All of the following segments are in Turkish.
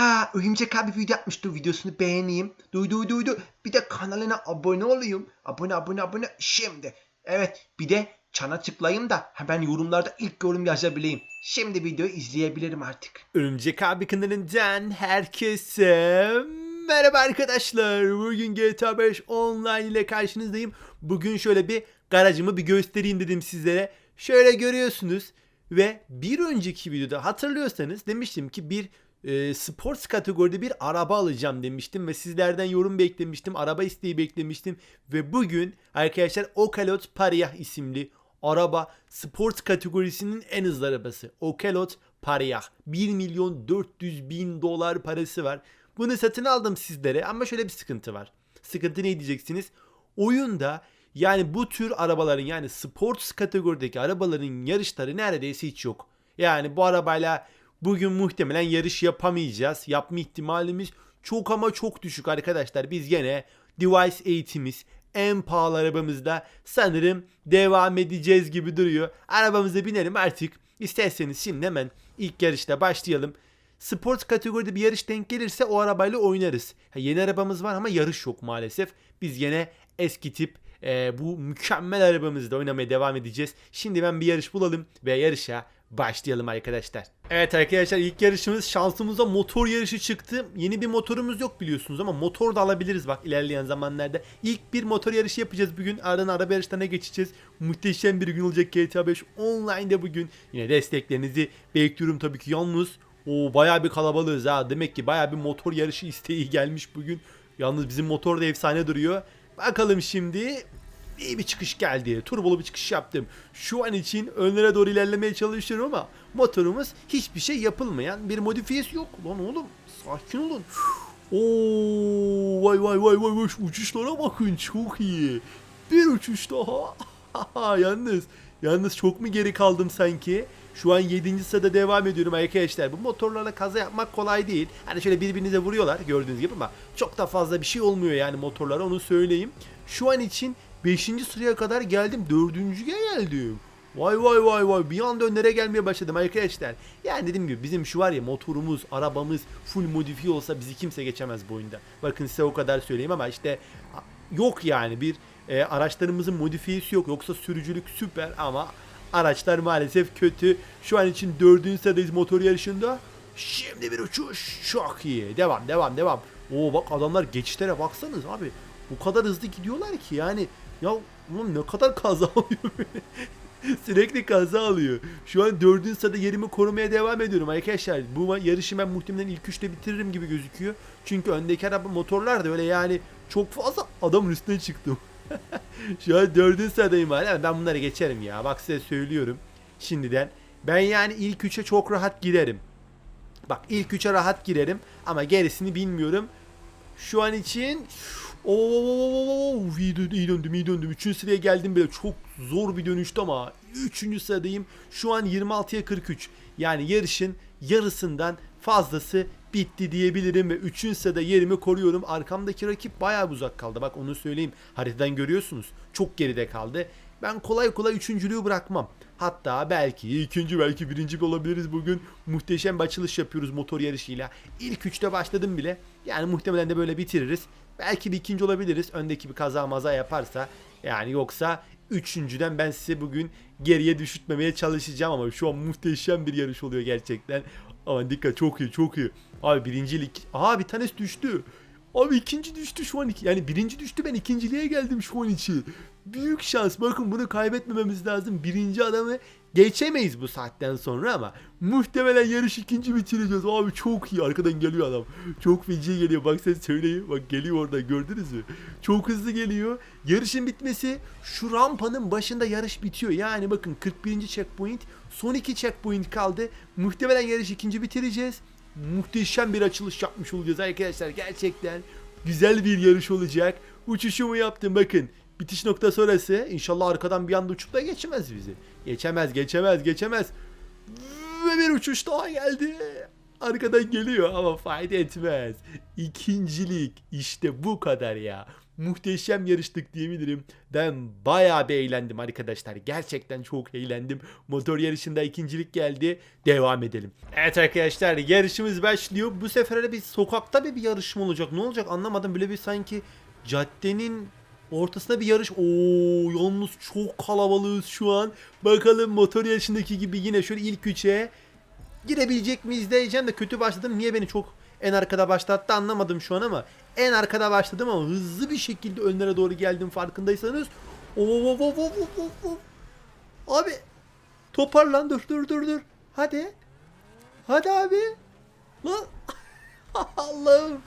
Aa Örümcek abi video yapmıştı videosunu beğeneyim. Duydu duydu. Bir de kanalına abone olayım. Abone abone abone şimdi. Evet bir de çana tıklayayım da hemen yorumlarda ilk yorum yazabileyim. Şimdi videoyu izleyebilirim artık. Örümcek abi kanalından herkese merhaba arkadaşlar. Bugün GTA 5 online ile karşınızdayım. Bugün şöyle bir garajımı bir göstereyim dedim sizlere. Şöyle görüyorsunuz ve bir önceki videoda hatırlıyorsanız demiştim ki bir e, sports kategoride bir araba alacağım demiştim ve sizlerden yorum beklemiştim. Araba isteği beklemiştim ve bugün arkadaşlar Okalot Pariah isimli araba sports kategorisinin en hızlı arabası. Okelot Pariah. 1 milyon 400 bin dolar parası var. Bunu satın aldım sizlere ama şöyle bir sıkıntı var. Sıkıntı ne diyeceksiniz? Oyunda yani bu tür arabaların yani sports kategorideki arabaların yarışları neredeyse hiç yok. Yani bu arabayla bugün muhtemelen yarış yapamayacağız. Yapma ihtimalimiz çok ama çok düşük arkadaşlar. Biz gene device eğitimiz en pahalı arabamızda sanırım devam edeceğiz gibi duruyor. Arabamıza binelim artık. İsterseniz şimdi hemen ilk yarışta başlayalım. Sport kategoride bir yarış denk gelirse o arabayla oynarız. Ha, yeni arabamız var ama yarış yok maalesef. Biz yine eski tip e, bu mükemmel arabamızda oynamaya devam edeceğiz. Şimdi ben bir yarış bulalım ve yarışa başlayalım arkadaşlar. Evet arkadaşlar ilk yarışımız şansımıza motor yarışı çıktı. Yeni bir motorumuz yok biliyorsunuz ama motor da alabiliriz bak ilerleyen zamanlarda. İlk bir motor yarışı yapacağız bugün. Ardından araba yarışlarına geçeceğiz. Muhteşem bir gün olacak GTA 5 online'da bugün. Yine desteklerinizi bekliyorum tabii ki yalnız. O bayağı bir kalabalığız ha. Demek ki bayağı bir motor yarışı isteği gelmiş bugün. Yalnız bizim motor da efsane duruyor. Bakalım şimdi iyi bir çıkış geldi. Turbolu bir çıkış yaptım. Şu an için önlere doğru ilerlemeye çalışıyorum ama motorumuz hiçbir şey yapılmayan bir modifiyesi yok. Lan oğlum sakin olun. Oo vay vay vay vay vay uçuşlara bakın çok iyi. Bir uçuş daha. yalnız yalnız çok mu geri kaldım sanki? Şu an 7. sırada devam ediyorum arkadaşlar. Bu motorlarla kaza yapmak kolay değil. Hani şöyle birbirinize vuruyorlar gördüğünüz gibi ama çok da fazla bir şey olmuyor yani motorlara onu söyleyeyim. Şu an için 5. sıraya kadar geldim. 4.ye geldim. Vay vay vay vay bir anda önlere gelmeye başladım arkadaşlar. Yani dediğim gibi bizim şu var ya motorumuz, arabamız full modifiye olsa bizi kimse geçemez bu oyunda. Bakın size o kadar söyleyeyim ama işte yok yani bir e, araçlarımızın modifiyesi yok. Yoksa sürücülük süper ama araçlar maalesef kötü. Şu an için dördüncü sıradayız motor yarışında. Şimdi bir uçuş. Çok iyi. Devam devam devam. Oo bak adamlar geçişlere baksanız abi. Bu kadar hızlı gidiyorlar ki yani. Ya ulan ne kadar kaza alıyor. Sürekli kaza alıyor. Şu an dördüncü sırada yerimi korumaya devam ediyorum arkadaşlar. Bu yarışı ben muhtemelen ilk üçte bitiririm gibi gözüküyor. Çünkü öndeki araba motorlar da öyle yani çok fazla adamın üstüne çıktım. Şu an dördüncü sıradayım hala. Ben bunları geçerim ya. Bak size söylüyorum. Şimdiden. Ben yani ilk üçe çok rahat girerim. Bak ilk üçe rahat girerim. Ama gerisini bilmiyorum. Şu an için Oo, iyi döndüm, iyi döndüm, iyi döndüm. Üçüncü sıraya geldim bile. Çok zor bir dönüştü ama. Üçüncü sıradayım. Şu an 26'ya 43. Yani yarışın yarısından fazlası bitti diyebilirim ve 3. sırada yerimi koruyorum. Arkamdaki rakip bayağı uzak kaldı. Bak onu söyleyeyim. Haritadan görüyorsunuz. Çok geride kaldı. Ben kolay kolay üçüncülüğü bırakmam. Hatta belki ikinci belki birinci bir olabiliriz bugün. Muhteşem bir açılış yapıyoruz motor yarışıyla. İlk üçte başladım bile. Yani muhtemelen de böyle bitiririz. Belki bir ikinci olabiliriz. Öndeki bir kaza maza yaparsa. Yani yoksa üçüncüden ben size bugün geriye düşürtmemeye çalışacağım ama şu an muhteşem bir yarış oluyor gerçekten. Aman dikkat çok iyi çok iyi. Abi birincilik. Aha bir tanesi düştü. Abi ikinci düştü şu an. iki- Yani birinci düştü ben ikinciliğe geldim şu an için. Büyük şans. Bakın bunu kaybetmememiz lazım. Birinci adamı geçemeyiz bu saatten sonra ama muhtemelen yarış ikinci bitireceğiz. Abi çok iyi. Arkadan geliyor adam. Çok feci geliyor. Bak sen söyleyin. Bak geliyor orada gördünüz mü? Çok hızlı geliyor. Yarışın bitmesi şu rampanın başında yarış bitiyor. Yani bakın 41. checkpoint. Son iki checkpoint kaldı. Muhtemelen yarış ikinci bitireceğiz muhteşem bir açılış yapmış olacağız arkadaşlar. Gerçekten güzel bir yarış olacak. Uçuşumu yaptım bakın. Bitiş noktası orası. İnşallah arkadan bir anda uçup da geçemez bizi. Geçemez, geçemez, geçemez. Ve bir uçuş daha geldi. Arkadan geliyor ama fayda etmez. İkincilik işte bu kadar ya. Muhteşem yarıştık diyebilirim. Ben bayağı bir eğlendim arkadaşlar. Gerçekten çok eğlendim. Motor yarışında ikincilik geldi. Devam edelim. Evet arkadaşlar yarışımız başlıyor. Bu sefer bir sokakta bir, bir yarışma olacak. Ne olacak anlamadım. Böyle bir sanki caddenin ortasında bir yarış. Oo yalnız çok kalabalığız şu an. Bakalım motor yarışındaki gibi yine şöyle ilk üçe girebilecek miyiz diyeceğim de kötü başladım. Niye beni çok en arkada başlattı anlamadım şu an ama en arkada başladım ama hızlı bir şekilde önlere doğru geldim farkındaysanız. Oo, oo, oo, oo, oo, oo. Abi toparlan dur dur dur dur. Hadi. Hadi abi. Lan Allah'ım.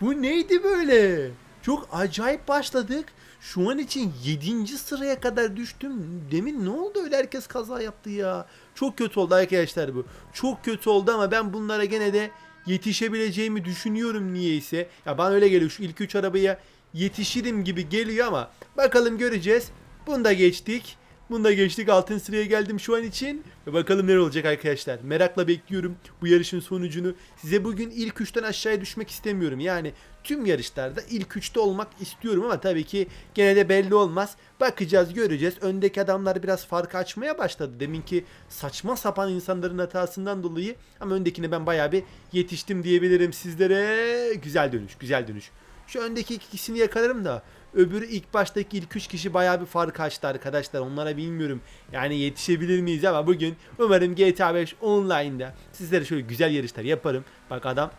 Bu neydi böyle? Çok acayip başladık. Şu an için 7. sıraya kadar düştüm. Demin ne oldu öyle herkes kaza yaptı ya. Çok kötü oldu arkadaşlar bu. Çok kötü oldu ama ben bunlara gene de yetişebileceğimi düşünüyorum niyeyse. Ya bana öyle geliyor şu ilk 3 arabaya yetişirim gibi geliyor ama bakalım göreceğiz. Bunu da geçtik. Bunu da geçtik. Altın sıraya geldim şu an için. Ve bakalım ne olacak arkadaşlar. Merakla bekliyorum bu yarışın sonucunu. Size bugün ilk üçten aşağıya düşmek istemiyorum. Yani tüm yarışlarda ilk üçte olmak istiyorum ama tabii ki gene de belli olmaz. Bakacağız göreceğiz. Öndeki adamlar biraz farkı açmaya başladı. Deminki saçma sapan insanların hatasından dolayı. Ama öndekine ben bayağı bir yetiştim diyebilirim sizlere. Güzel dönüş güzel dönüş. Şu öndeki ikisini yakalarım da öbürü ilk baştaki ilk üç kişi bayağı bir fark açtı arkadaşlar. Onlara bilmiyorum. Yani yetişebilir miyiz ama bugün umarım GTA 5 online'da sizlere şöyle güzel yarışlar yaparım. Bak adam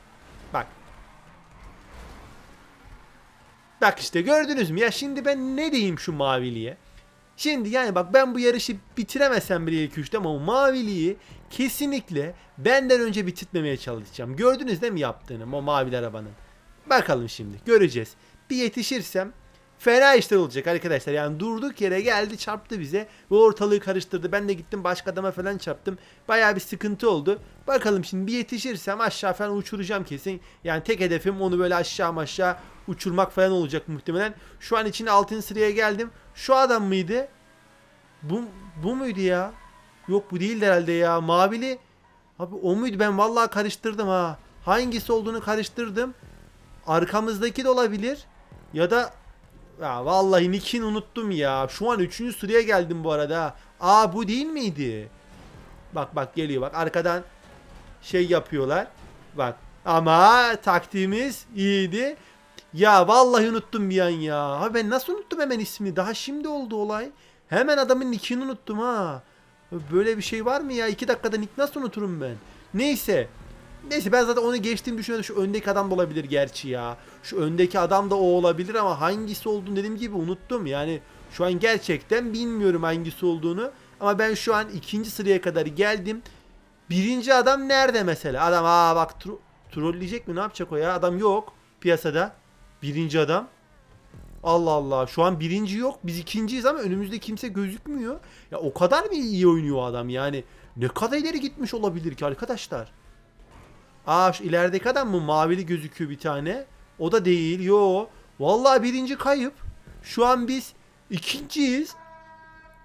bak. Bak işte gördünüz mü ya şimdi ben ne diyeyim şu maviliye? Şimdi yani bak ben bu yarışı bitiremesem bile ilk üçte ama o maviliği kesinlikle benden önce bitirtmemeye çalışacağım. Gördünüz değil mi yaptığını o mavi arabanın? Bakalım şimdi göreceğiz. Bir yetişirsem fena işler olacak arkadaşlar. Yani durduk yere geldi çarptı bize ve ortalığı karıştırdı. Ben de gittim başka adama falan çarptım. Baya bir sıkıntı oldu. Bakalım şimdi bir yetişirsem aşağı falan uçuracağım kesin. Yani tek hedefim onu böyle aşağı aşağı uçurmak falan olacak muhtemelen. Şu an için altın sıraya geldim. Şu adam mıydı? Bu, bu muydu ya? Yok bu değil herhalde ya. Mavili. Abi o muydu? Ben vallahi karıştırdım ha. Hangisi olduğunu karıştırdım. Arkamızdaki de olabilir. Ya da ya vallahi nickini unuttum ya. Şu an 3. sıraya geldim bu arada. Aa bu değil miydi? Bak bak geliyor bak arkadan şey yapıyorlar. Bak ama taktiğimiz iyiydi. Ya vallahi unuttum bir an ya. Abi ben nasıl unuttum hemen ismini? Daha şimdi oldu olay. Hemen adamın nickini unuttum ha. Böyle bir şey var mı ya? 2 dakikada nick nasıl unuturum ben? Neyse. Neyse ben zaten onu geçtiğimi düşünüyorum. Şu öndeki adam da olabilir gerçi ya. Şu öndeki adam da o olabilir ama hangisi olduğunu dediğim gibi unuttum. Yani şu an gerçekten bilmiyorum hangisi olduğunu. Ama ben şu an ikinci sıraya kadar geldim. Birinci adam nerede mesela? Adam aa bak tro trolleyecek mi? Ne yapacak o ya? Adam yok piyasada. Birinci adam. Allah Allah. Şu an birinci yok. Biz ikinciyiz ama önümüzde kimse gözükmüyor. Ya o kadar mı iyi oynuyor adam yani? Ne kadar ileri gitmiş olabilir ki arkadaşlar? Aa şu ilerideki adam mı? Mavili gözüküyor bir tane. O da değil. Yo. Vallahi birinci kayıp. Şu an biz ikinciyiz.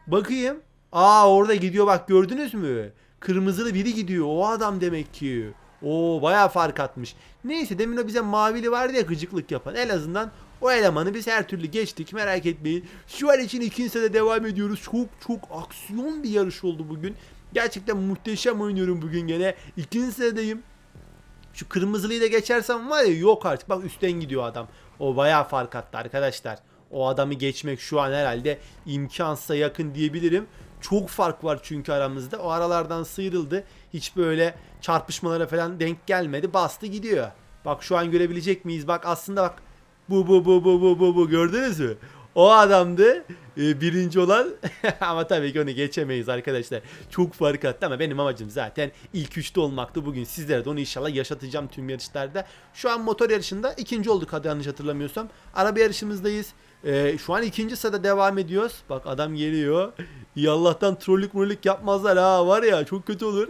Bakayım. Aa orada gidiyor bak gördünüz mü? Kırmızılı biri gidiyor. O adam demek ki. Oo bayağı fark atmış. Neyse demin o bize mavili vardı ya gıcıklık yapan. En azından o elemanı biz her türlü geçtik merak etmeyin. Şu an için ikinci sırada devam ediyoruz. Çok çok aksiyon bir yarış oldu bugün. Gerçekten muhteşem oynuyorum bugün gene. İkinci sıradayım. Şu kırmızılıyı da geçersem var ya yok artık. Bak üstten gidiyor adam. O bayağı fark attı arkadaşlar. O adamı geçmek şu an herhalde imkansıza yakın diyebilirim. Çok fark var çünkü aramızda. O aralardan sıyrıldı. Hiç böyle çarpışmalara falan denk gelmedi. Bastı gidiyor. Bak şu an görebilecek miyiz? Bak aslında bak. Bu bu bu bu bu bu bu gördünüz mü? O adamdı e, birinci olan ama tabii ki onu geçemeyiz arkadaşlar. Çok fark attı ama benim amacım zaten ilk üçte olmaktı bugün. Sizlere de onu inşallah yaşatacağım tüm yarışlarda. Şu an motor yarışında ikinci olduk hadi yanlış hatırlamıyorsam. Araba yarışımızdayız. E, şu an ikinci sırada devam ediyoruz. Bak adam geliyor. İyi Allah'tan trollük mollük yapmazlar ha var ya çok kötü olur.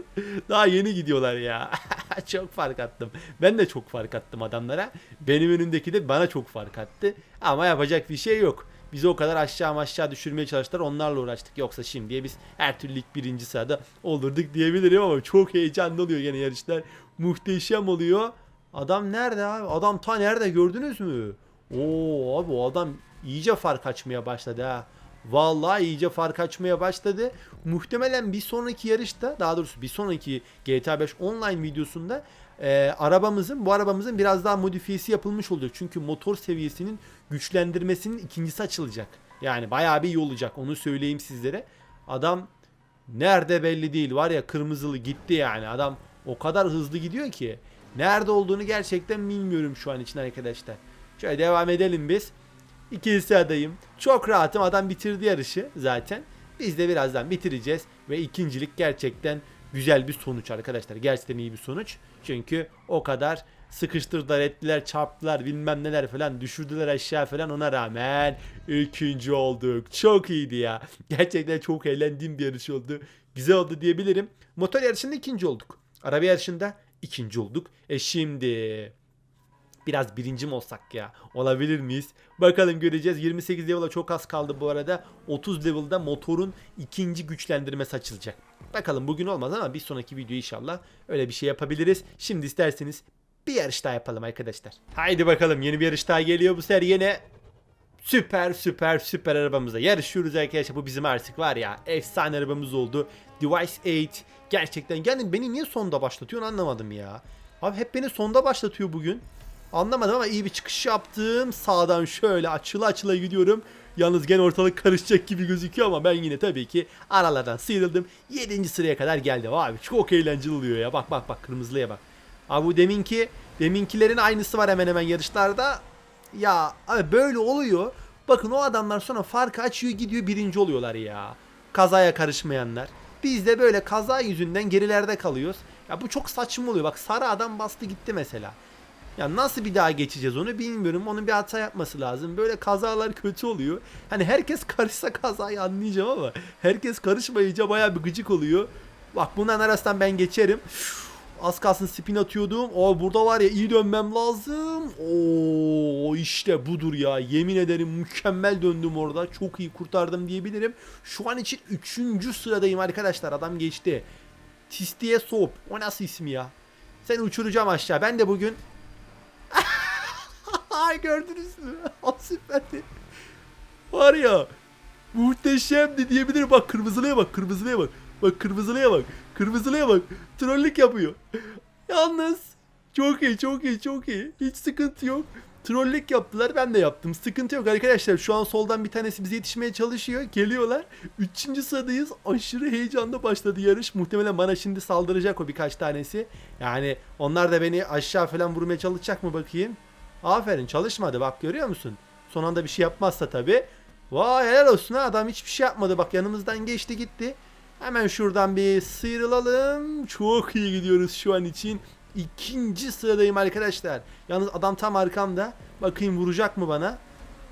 Daha yeni gidiyorlar ya. çok fark attım. Ben de çok fark attım adamlara. Benim önümdeki de bana çok fark attı. Ama yapacak bir şey yok. Bizi o kadar aşağı aşağı düşürmeye çalıştılar. Onlarla uğraştık. Yoksa şimdiye biz her türlü ilk birinci sırada olurduk diyebilirim ama çok heyecanlı oluyor gene yarışlar. muhteşem oluyor. Adam nerede abi? Adam ta nerede gördünüz mü? Oo abi o adam iyice fark açmaya başladı ha. Vallahi iyice fark açmaya başladı. Muhtemelen bir sonraki yarışta daha doğrusu bir sonraki GTA 5 online videosunda e, arabamızın bu arabamızın biraz daha modifiyesi yapılmış olacak. Çünkü motor seviyesinin güçlendirmesinin ikincisi açılacak. Yani bayağı bir iyi olacak onu söyleyeyim sizlere. Adam nerede belli değil var ya kırmızılı gitti yani adam o kadar hızlı gidiyor ki. Nerede olduğunu gerçekten bilmiyorum şu an için arkadaşlar. Şöyle devam edelim biz. İkinci sıradayım. Çok rahatım. Adam bitirdi yarışı zaten. Biz de birazdan bitireceğiz. Ve ikincilik gerçekten güzel bir sonuç arkadaşlar. Gerçekten iyi bir sonuç. Çünkü o kadar sıkıştırdılar ettiler çarptılar bilmem neler falan düşürdüler aşağı falan ona rağmen ikinci olduk. Çok iyiydi ya. Gerçekten çok eğlendiğim bir yarış oldu. Güzel oldu diyebilirim. Motor yarışında ikinci olduk. Araba yarışında ikinci olduk. E şimdi biraz birinci mi olsak ya? Olabilir miyiz? Bakalım göreceğiz. 28 level'a çok az kaldı bu arada. 30 level'da motorun ikinci güçlendirmesi açılacak. Bakalım bugün olmaz ama bir sonraki video inşallah öyle bir şey yapabiliriz. Şimdi isterseniz bir yarış daha yapalım arkadaşlar. Haydi bakalım yeni bir yarış daha geliyor bu sefer yine süper süper süper arabamızla yarışıyoruz arkadaşlar. Bu bizim artık var ya efsane arabamız oldu. Device 8 gerçekten yani beni niye sonda başlatıyorsun anlamadım ya. Abi hep beni sonda başlatıyor bugün. Anlamadım ama iyi bir çıkış yaptım. Sağdan şöyle açıla açıla gidiyorum. Yalnız gene ortalık karışacak gibi gözüküyor ama ben yine tabii ki aralardan sıyrıldım. 7. sıraya kadar geldim abi. Çok eğlenceli oluyor ya. Bak bak bak kırmızılıya bak. Abi bu deminki deminkilerin aynısı var hemen hemen yarışlarda. Ya abi böyle oluyor. Bakın o adamlar sonra farkı açıyor gidiyor birinci oluyorlar ya. Kazaya karışmayanlar. Biz de böyle kaza yüzünden gerilerde kalıyoruz. Ya bu çok saçma oluyor. Bak sarı adam bastı gitti mesela. Ya nasıl bir daha geçeceğiz onu bilmiyorum. Onun bir hata yapması lazım. Böyle kazalar kötü oluyor. Hani herkes karışsa kazayı anlayacağım ama herkes karışmayınca bayağı bir gıcık oluyor. Bak bundan arasından ben geçerim. Az kalsın spin atıyordum. O burada var ya iyi dönmem lazım. Oo işte budur ya. Yemin ederim mükemmel döndüm orada. Çok iyi kurtardım diyebilirim. Şu an için 3. sıradayım arkadaşlar. Adam geçti. Tistiye Soğuk. O nasıl ismi ya? Sen uçuracağım aşağı. Ben de bugün gördünüz mü? O süperdi. Var ya muhteşemdi diyebilirim. Bak kırmızılıya bak kırmızılıya bak. Bak kırmızılıya bak. Kırmızılıya bak. Trollük yapıyor. Yalnız çok iyi çok iyi çok iyi. Hiç sıkıntı yok. Trollük yaptılar ben de yaptım. Sıkıntı yok arkadaşlar. Şu an soldan bir tanesi bize yetişmeye çalışıyor. Geliyorlar. Üçüncü sıradayız. Aşırı heyecanla başladı yarış. Muhtemelen bana şimdi saldıracak o birkaç tanesi. Yani onlar da beni aşağı falan vurmaya çalışacak mı bakayım. Aferin çalışmadı bak görüyor musun? Son anda bir şey yapmazsa tabi. Vay helal olsun ha adam hiçbir şey yapmadı bak yanımızdan geçti gitti. Hemen şuradan bir sıyrılalım. Çok iyi gidiyoruz şu an için. İkinci sıradayım arkadaşlar. Yalnız adam tam arkamda. Bakayım vuracak mı bana?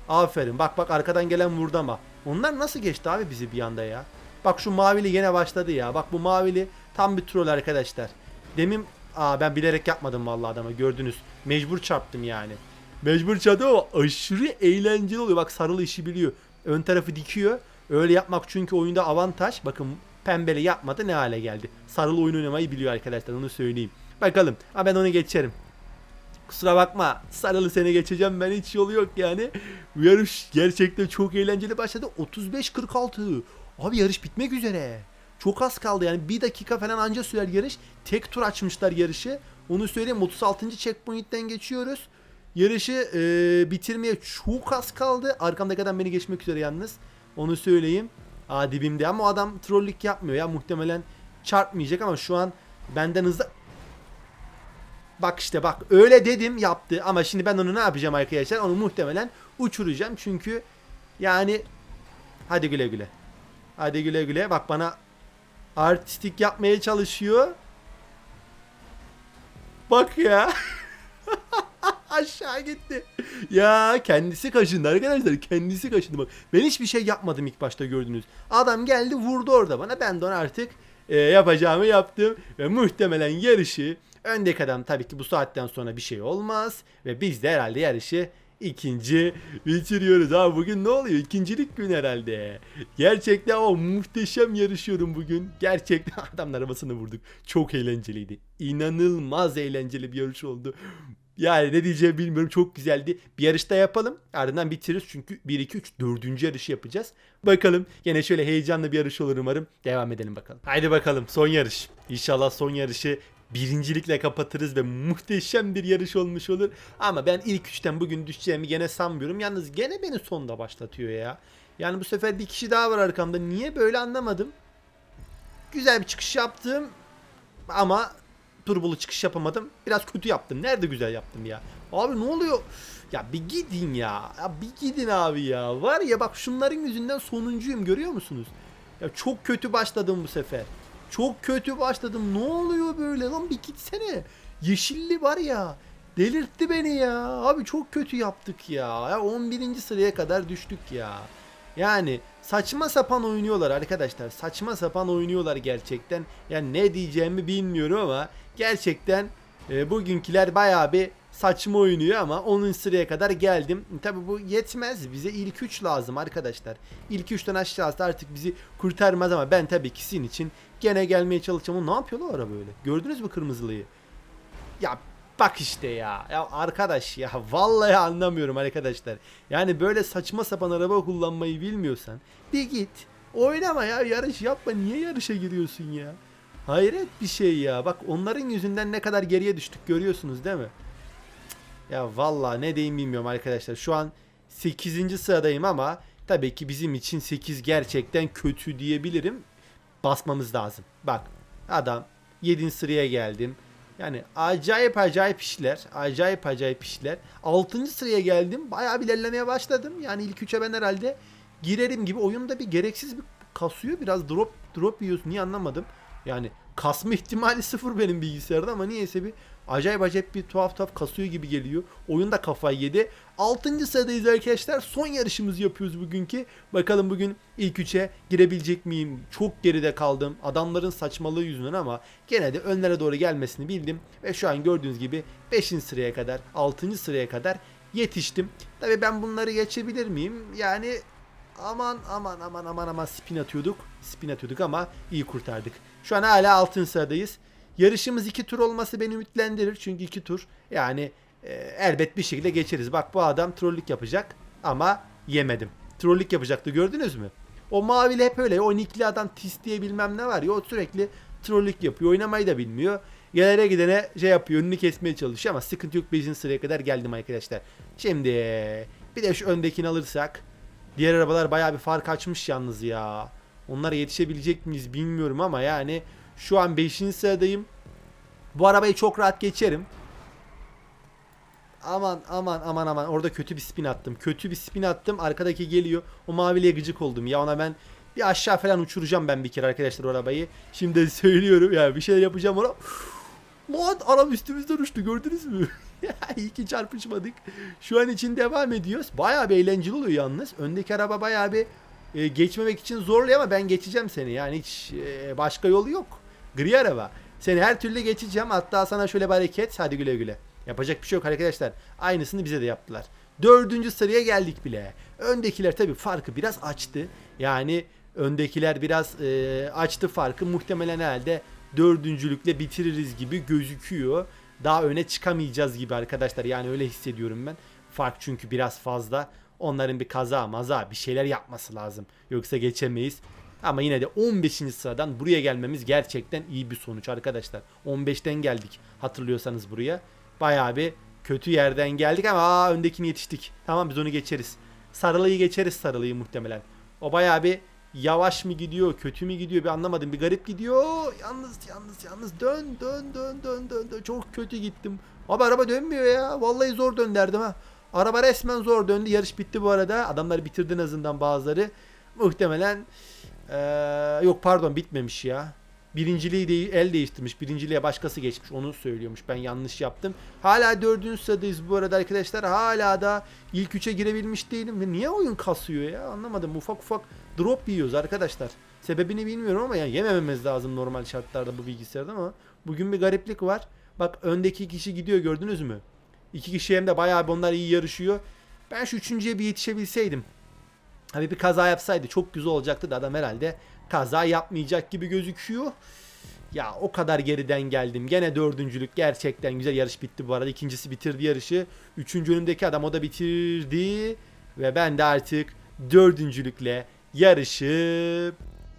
Aferin. Bak bak arkadan gelen vurdu ama. Onlar nasıl geçti abi bizi bir anda ya? Bak şu mavili yine başladı ya. Bak bu mavili tam bir troll arkadaşlar. Demin aa ben bilerek yapmadım vallahi adama gördünüz. Mecbur çarptım yani. Mecbur çarptım ama aşırı eğlenceli oluyor. Bak sarılı işi biliyor. Ön tarafı dikiyor. Öyle yapmak çünkü oyunda avantaj. Bakın pembeli yapmadı ne hale geldi. Sarılı oyun oynamayı biliyor arkadaşlar onu söyleyeyim. Bakalım. Ha ben onu geçerim. Kusura bakma. Sarılı seni geçeceğim ben hiç yolu yok yani. Bu yarış gerçekten çok eğlenceli başladı. 35-46. Abi yarış bitmek üzere. Çok az kaldı yani bir dakika falan anca sürer yarış. Tek tur açmışlar yarışı. Onu söyleyeyim 36. checkpoint'ten geçiyoruz. Yarışı e, bitirmeye çok az kaldı. Arkamdaki adam beni geçmek üzere yalnız. Onu söyleyeyim. Aa dibimde ama o adam trollük yapmıyor ya muhtemelen çarpmayacak ama şu an benden hızlı Bak işte bak öyle dedim yaptı ama şimdi ben onu ne yapacağım arkadaşlar? Onu muhtemelen uçuracağım çünkü yani hadi güle güle. Hadi güle güle. Bak bana artistik yapmaya çalışıyor. Bak ya. Aşağı gitti. Ya kendisi kaşındı arkadaşlar. Kendisi kaşındı bak. Ben hiçbir şey yapmadım ilk başta gördünüz. Adam geldi vurdu orada bana. Ben de ona artık e, yapacağımı yaptım. Ve muhtemelen yarışı öndeki adam tabii ki bu saatten sonra bir şey olmaz. Ve biz de herhalde yarışı ikinci bitiriyoruz. Abi bugün ne oluyor? İkincilik gün herhalde. Gerçekten o muhteşem yarışıyorum bugün. Gerçekten adamın arabasını vurduk. Çok eğlenceliydi. İnanılmaz eğlenceli bir yarış oldu. Yani ne diyeceğimi bilmiyorum. Çok güzeldi. Bir yarışta yapalım. Ardından bitiririz çünkü 1, 2, 3, 4. yarışı yapacağız. Bakalım. Yine şöyle heyecanlı bir yarış olur umarım. Devam edelim bakalım. Haydi bakalım son yarış. İnşallah son yarışı birincilikle kapatırız ve muhteşem bir yarış olmuş olur. Ama ben ilk üçten bugün düşeceğimi gene sanmıyorum. Yalnız gene beni sonda başlatıyor ya. Yani bu sefer bir kişi daha var arkamda. Niye böyle anlamadım. Güzel bir çıkış yaptım. Ama turbolu çıkış yapamadım. Biraz kötü yaptım. Nerede güzel yaptım ya? Abi ne oluyor? Ya bir gidin ya. Ya bir gidin abi ya. Var ya bak şunların yüzünden sonuncuyum görüyor musunuz? Ya çok kötü başladım bu sefer. Çok kötü başladım. Ne oluyor böyle lan bir gitsene. Yeşilli var ya. Delirtti beni ya. Abi çok kötü yaptık ya. Ya 11. sıraya kadar düştük ya. Yani saçma sapan oynuyorlar arkadaşlar. Saçma sapan oynuyorlar gerçekten. Yani ne diyeceğimi bilmiyorum ama gerçekten e, bugünküler bayağı bir saçma oynuyor ama 10. sıraya kadar geldim. Tabi bu yetmez. Bize ilk 3 lazım arkadaşlar. İlk 3'ten aşağısı artık bizi kurtarmaz ama ben tabii ki sizin için gene gelmeye çalışacağım. O ne yapıyor lan araba böyle? Gördünüz mü kırmızılıyı? Ya bak işte ya. Ya arkadaş ya vallahi anlamıyorum arkadaşlar. Yani böyle saçma sapan araba kullanmayı bilmiyorsan bir git. Oynama ya yarış yapma. Niye yarışa giriyorsun ya? Hayret bir şey ya. Bak onların yüzünden ne kadar geriye düştük görüyorsunuz değil mi? Ya vallahi ne diyeyim bilmiyorum arkadaşlar. Şu an 8. sıradayım ama tabii ki bizim için 8 gerçekten kötü diyebilirim. Basmamız lazım. Bak adam 7. sıraya geldim. Yani acayip acayip işler. Acayip acayip işler. 6. sıraya geldim. Bayağı bir ilerlemeye başladım. Yani ilk 3'e ben herhalde girerim gibi. Oyunda bir gereksiz bir kasıyor. Biraz drop drop yiyorsun. Niye anlamadım. Yani kasma ihtimali sıfır benim bilgisayarda ama niyeyse bir acayip acayip bir tuhaf tuhaf kasıyor gibi geliyor. Oyun da kafayı yedi. 6. sıradayız arkadaşlar. Son yarışımızı yapıyoruz bugünkü. Bakalım bugün ilk 3'e girebilecek miyim? Çok geride kaldım. Adamların saçmalığı yüzünden ama gene de önlere doğru gelmesini bildim. Ve şu an gördüğünüz gibi 5. sıraya kadar 6. sıraya kadar yetiştim. Tabii ben bunları geçebilir miyim? Yani aman aman aman aman aman spin atıyorduk. Spin atıyorduk ama iyi kurtardık. Şu an hala altın sıradayız. Yarışımız iki tur olması beni ümitlendirir. Çünkü iki tur yani e, elbet bir şekilde geçeriz. Bak bu adam trollük yapacak ama yemedim. Trollük yapacaktı gördünüz mü? O mavili hep öyle. O nickli adam tis diye bilmem ne var ya o sürekli trollük yapıyor. Oynamayı da bilmiyor. Gelere gidene şey yapıyor önünü kesmeye çalışıyor ama sıkıntı yok 5. sıraya kadar geldim arkadaşlar. Şimdi bir de şu öndekini alırsak Diğer arabalar bayağı bir fark açmış yalnız ya. Onlara yetişebilecek miyiz bilmiyorum ama yani şu an 5. sıradayım. Bu arabayı çok rahat geçerim. Aman aman aman aman orada kötü bir spin attım. Kötü bir spin attım. Arkadaki geliyor. O maviliye gıcık oldum. Ya ona ben bir aşağı falan uçuracağım ben bir kere arkadaşlar arabayı. Şimdi söylüyorum ya bir şeyler yapacağım ona. Lan araba üstümüzden uçtu gördünüz mü? İyi ki çarpışmadık. Şu an için devam ediyoruz. Bayağı bir eğlenceli oluyor yalnız. Öndeki araba bayağı bir e, geçmemek için zorluyor ama ben geçeceğim seni. Yani hiç e, başka yolu yok. Gri araba. Seni her türlü geçeceğim. Hatta sana şöyle bir hareket. Hadi güle güle. Yapacak bir şey yok arkadaşlar. Aynısını bize de yaptılar. Dördüncü sıraya geldik bile. Öndekiler tabii farkı biraz açtı. Yani öndekiler biraz e, açtı farkı. Muhtemelen herhalde dördüncülükle bitiririz gibi gözüküyor. Daha öne çıkamayacağız gibi arkadaşlar. Yani öyle hissediyorum ben. Fark çünkü biraz fazla. Onların bir kaza maza bir şeyler yapması lazım. Yoksa geçemeyiz. Ama yine de 15. sıradan buraya gelmemiz gerçekten iyi bir sonuç arkadaşlar. 15'ten geldik hatırlıyorsanız buraya. Bayağı bir kötü yerden geldik ama aa, öndekini yetiştik. Tamam biz onu geçeriz. Sarılıyı geçeriz sarılıyı muhtemelen. O bayağı bir yavaş mı gidiyor, kötü mü gidiyor bir anlamadım. Bir garip gidiyor. Yalnız yalnız yalnız dön dön dön dön dön dön. Çok kötü gittim. Abi araba dönmüyor ya. Vallahi zor dönderdim ha. Araba resmen zor döndü. Yarış bitti bu arada. Adamlar bitirdi en azından bazıları. Muhtemelen eee, yok pardon bitmemiş ya. Birinciliği de el değiştirmiş. Birinciliğe başkası geçmiş. Onu söylüyormuş. Ben yanlış yaptım. Hala dördüncü sıradayız bu arada arkadaşlar. Hala da ilk üçe girebilmiş değilim. Niye oyun kasıyor ya? Anlamadım. Ufak ufak drop yiyoruz arkadaşlar. Sebebini bilmiyorum ama yani yemememiz lazım normal şartlarda bu bilgisayarda ama bugün bir gariplik var. Bak öndeki kişi gidiyor gördünüz mü? İki kişi hem de bayağı onlar iyi yarışıyor. Ben şu üçüncüye bir yetişebilseydim. Abi bir kaza yapsaydı çok güzel olacaktı da adam herhalde kaza yapmayacak gibi gözüküyor. Ya o kadar geriden geldim. Gene dördüncülük gerçekten güzel yarış bitti bu arada. İkincisi bitirdi yarışı. Üçüncü önümdeki adam o da bitirdi. Ve ben de artık dördüncülükle yarışı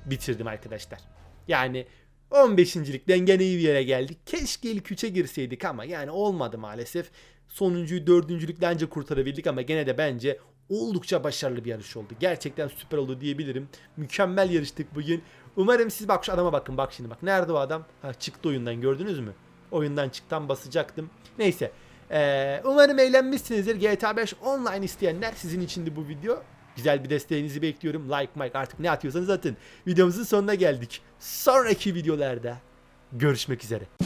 bitirdim arkadaşlar. Yani 15.likten gene iyi bir yere geldik. Keşke ilk 3'e girseydik ama yani olmadı maalesef. Sonuncuyu dördüncülükle anca kurtarabildik ama gene de bence oldukça başarılı bir yarış oldu. Gerçekten süper oldu diyebilirim. Mükemmel yarıştık bugün. Umarım siz bak şu adama bakın bak şimdi bak. Nerede o adam? Ha, çıktı oyundan gördünüz mü? Oyundan çıktan basacaktım. Neyse. Ee, umarım eğlenmişsinizdir. GTA 5 online isteyenler sizin için de bu video. Güzel bir desteğinizi bekliyorum. Like, like artık ne atıyorsanız atın. Videomuzun sonuna geldik. Sonraki videolarda görüşmek üzere.